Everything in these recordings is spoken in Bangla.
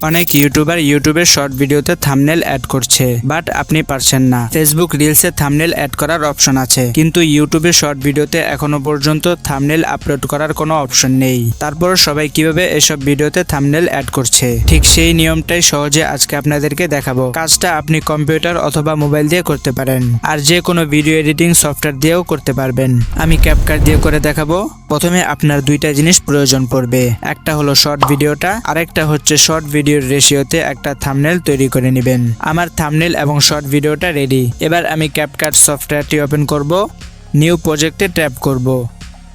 অনেক ইউটিউবার ইউটিউবের শর্ট ভিডিওতে থামনেল অ্যাড করছে বাট আপনি পারছেন না। ফেসবুক রিলসে থামনেল অ্যাড করার অপশন আছে, কিন্তু ইউটিউবের শর্ট ভিডিওতে এখনও পর্যন্ত থামনেল আপলোড করার কোনো অপশন নেই। তারপর সবাই কীভাবে এসব ভিডিওতে থামনেল অ্যাড করছে? ঠিক সেই নিয়মটাই সহজে আজকে আপনাদেরকে দেখাবো। কাজটা আপনি কম্পিউটার অথবা মোবাইল দিয়ে করতে পারেন, আর যে কোনো ভিডিও এডিটিং সফটওয়্যার দিয়েও করতে পারবেন। আমি ক্যাপকাট দিয়ে করে দেখাবো। প্রথমে আপনার দুইটা জিনিস প্রয়োজন পড়বে। একটা হলো শর্ট ভিডিওটা আরেকটা হচ্ছে শর্ট ভিডিওর রেশিওতে একটা থামনেল তৈরি করে নেবেন। আমার থামনেল এবং শর্ট ভিডিওটা রেডি এবার আমি ক্যাপকাট সফটওয়্যারটি ওপেন করব নিউ প্রজেক্টে ট্যাপ করব।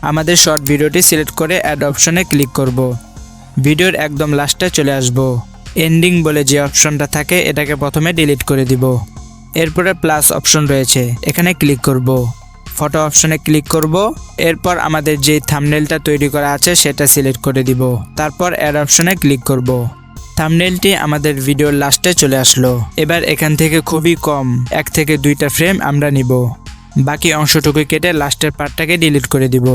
আমাদের শর্ট ভিডিওটি সিলেক্ট করে অ্যাড অপশনে ক্লিক করব। ভিডিওর একদম লাস্টে চলে আসব। এন্ডিং বলে যে অপশনটা থাকে, এটাকে প্রথমে ডিলিট করে দিব। এরপরে প্লাস অপশন রয়েছে, এখানে ক্লিক করব। ফটো অপশনে ক্লিক করব। এরপর আমাদের যে থামনেলটা তৈরি করা আছে, সেটা সিলেক্ট করে দিব। তারপর অ্যাড অপশনে ক্লিক করব। থামনেলটি আমাদের ভিডিওর লাস্টে চলে আসলো। এবার এখান থেকে খুবই কম, এক থেকে দুইটা ফ্রেম আমরা নিব। বাকি অংশটুকু কেটে লাস্টের পার্টটাকে ডিলিট করে দিব।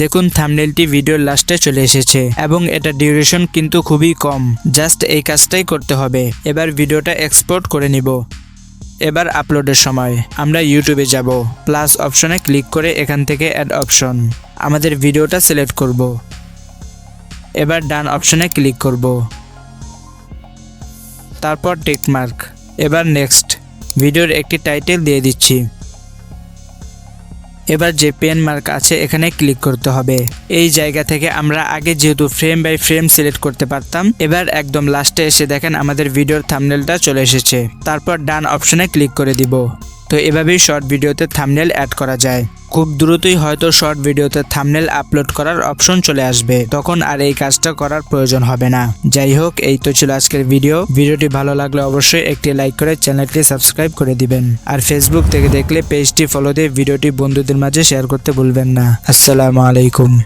দেখুন থামনেলটি ভিডিওর লাস্টে চলে এসেছে এবং এটা ডিউরেশন কিন্তু খুবই কম। জাস্ট এই কাজটাই করতে হবে। এবার ভিডিওটা এক্সপোর্ট করে নিব। এবার আপলোডের সময়। আমরা ইউটিউবে যাব। প্লাস অপশনে ক্লিক করে এখান থেকে অ্যাড অপশন আমাদের ভিডিওটা সিলেক্ট করব। এবার ডান অপশনে ক্লিক করব। তারপর টিকমার্ক এবার নেক্সট ভিডিওর একটি টাইটেল দিয়ে দিচ্ছি। এবার যে পেন মার্ক আছে, এখানে ক্লিক করতে হবে। এই জায়গা থেকে আমরা আগে যেহেতু ফ্রেম বাই ফ্রেম সিলেক্ট করতে পারতাম, এবার একদম লাস্টে এসে দেখেন আমাদের ভিডিওর থামনেলটা চলে এসেছে। তারপর ডান অপশনে ক্লিক করে দিব। তো এভাবেই শর্ট ভিডিওতে থামনেল অ্যাড করা যায়। খুব দ্রুতই হয়তো শর্ট ভিডিওতে থামনেল আপলোড করার অপশন চলে আসবে। তখন আর এই কাজটা করার প্রয়োজন হবে না। যাই হোক, এই তো ছিল আজকের ভিডিও ভিডিওটি ভালো লাগলে অবশ্যই একটি লাইক করে চ্যানেলটি সাবস্ক্রাইব করে দিবেন। আর ফেসবুক থেকে দেখলে পেজটি ফলো দিয়ে ভিডিওটি বন্ধুদের মাঝে শেয়ার করতে ভুলবেন না। আসসালামু আলাইকুম।